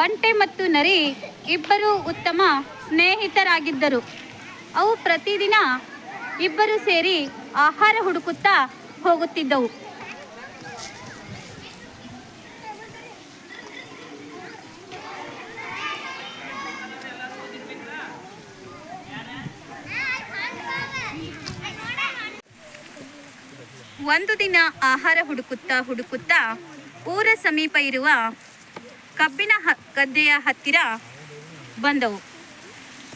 ಒಂಟೆ ಮತ್ತು ನರಿ ಇಬ್ಬರು ಉತ್ತಮ ಸ್ನೇಹಿತರಾಗಿದ್ದರು. ಅವು ಪ್ರತಿದಿನ ಇಬ್ಬರು ಸೇರಿ ಆಹಾರ ಹುಡುಕುತ್ತಾ ಹೋಗುತ್ತಿದ್ದವು. ಒಂದು ದಿನ ಆಹಾರ ಹುಡುಕುತ್ತಾ ಹುಡುಕುತ್ತಾ ಊರ ಸಮೀಪ ಇರುವ ಕಬ್ಬಿನ ಗದ್ದೆಯ ಹತ್ತಿರ ಬಂದವು.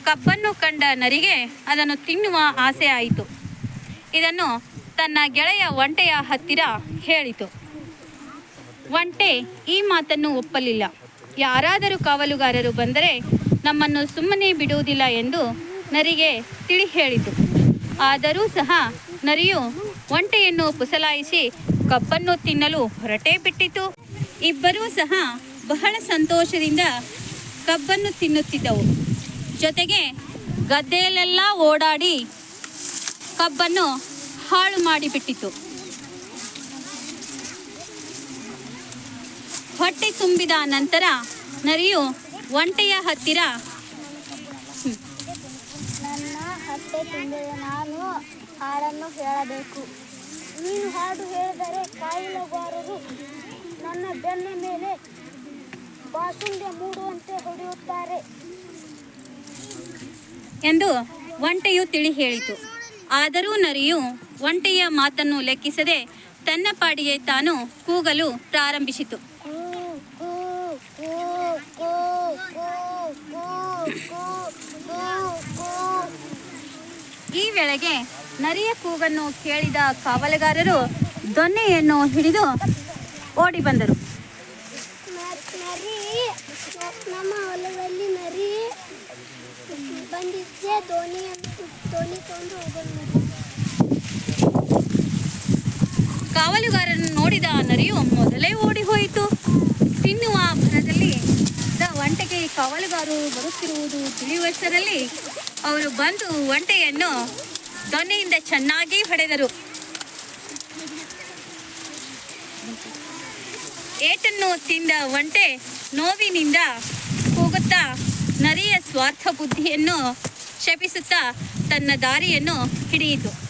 ಕಬ್ಬನ್ನು ಕಂಡ ನರಿಗೆ ಅದನ್ನು ತಿನ್ನುವ ಆಸೆ ಆಯಿತು. ಇದನ್ನು ತನ್ನ ಗೆಳೆಯ ಒಂಟೆಯ ಹತ್ತಿರ ಹೇಳಿತು. ಒಂಟೆ ಈ ಮಾತನ್ನು ಒಪ್ಪಲಿಲ್ಲ. ಯಾರಾದರೂ ಕಾವಲುಗಾರರು ಬಂದರೆ ನಮ್ಮನ್ನು ಸುಮ್ಮನೆ ಬಿಡುವುದಿಲ್ಲ ಎಂದು ನರಿಗೆ ತಿಳಿ ಹೇಳಿತು. ಆದರೂ ಸಹ ನರಿಯು ಒಂಟೆಯನ್ನು ಪುಸಲಾಯಿಸಿ ಕಬ್ಬನ್ನು ತಿನ್ನಲು ಹೊರಟೇ ಬಿಟ್ಟಿತು. ಇಬ್ಬರೂ ಸಹ ಬಹಳ ಸಂತೋಷದಿಂದ ಕಬ್ಬನ್ನು ತಿನ್ನುತ್ತಿದ್ದವು. ಜೊತೆಗೆ ಗದ್ದೆಯಲ್ಲೆಲ್ಲ ಓಡಾಡಿ ಕಬ್ಬನ್ನು ಹಾಳು ಮಾಡಿಬಿಟ್ಟಿತು ಹೊಟ್ಟೆ ತುಂಬಿದ ನಂತರ ನರಿಯು ಒಂಟೆಯ ಹತ್ತಿರ ನನ್ನ ನಾನು ಹಾಡನ್ನು ಹೇಳಬೇಕು. ನೀನು ಹಾಡು ಹೇಳಿದರೆ ಕಾಯಿಲೆಗಾರರು ನನ್ನ ಬೆನ್ನ ಮೇಲೆ ಮೂಡುವಂತೆ ಹೊಡೆಯುತ್ತಾರೆ. ಎಂದು ಒಂಟೆಯು ತಿಳಿ ಹೇಳಿತು. ಆದರೂ ನರಿಯು ಒಂಟೆಯ ಮಾತನ್ನು ಲೆಕ್ಕಿಸದೆ ತನ್ನ ಪಾಡಿಗೆ ತಾನು ಕೂಗಲು ಪ್ರಾರಂಭಿಸಿತು. ಈ ವೇಳೆಗೆ ನರಿಯ ಕೂಗನ್ನು ಕೇಳಿದ ಕಾವಲುಗಾರರು ದೊನ್ನೆಯನ್ನು ಹಿಡಿದು ಓಡಿ ಬಂದರು. ನರಿ. ನಮ್ಮ ಹೊಲದಲ್ಲಿ ನರಿ. ಬಂದಿದ್ದೆ ದೋಣಿಯನ್ನು ದೋಣಿ ತಗೊಂಡು ಹೋಗೋದು ಕಾವಲುಗಾರನ್ನು ನೋಡಿದ ನರಿಯು ಮೊದಲೇ ಓಡಿ ಹೋಯಿತು. ತಿನ್ನುವ ಭರದಲ್ಲಿ ಒಂಟೆಗೆ ಕಾವಲುಗಾರರು ಬರುತ್ತಿರುವುದು ತಿಳಿಯುವಷ್ಟರಲ್ಲಿ ಅವರು ಬಂದು ಒಂಟೆಯನ್ನು ದೊನ್ನೆಯಿಂದ ಚೆನ್ನಾಗಿ ಹೊಡೆದರು. ಏಟನ್ನು ತಿಂದ ಒಂಟೆ ನೋವಿನಿಂದ ಕೂಗುತ್ತಾ ನರಿಯ ಸ್ವಾರ್ಥ ಬುದ್ಧಿಯನ್ನು ಶಪಿಸುತ್ತಾ ತನ್ನ ದಾರಿಯನ್ನು ಹಿಡಿಯಿತು.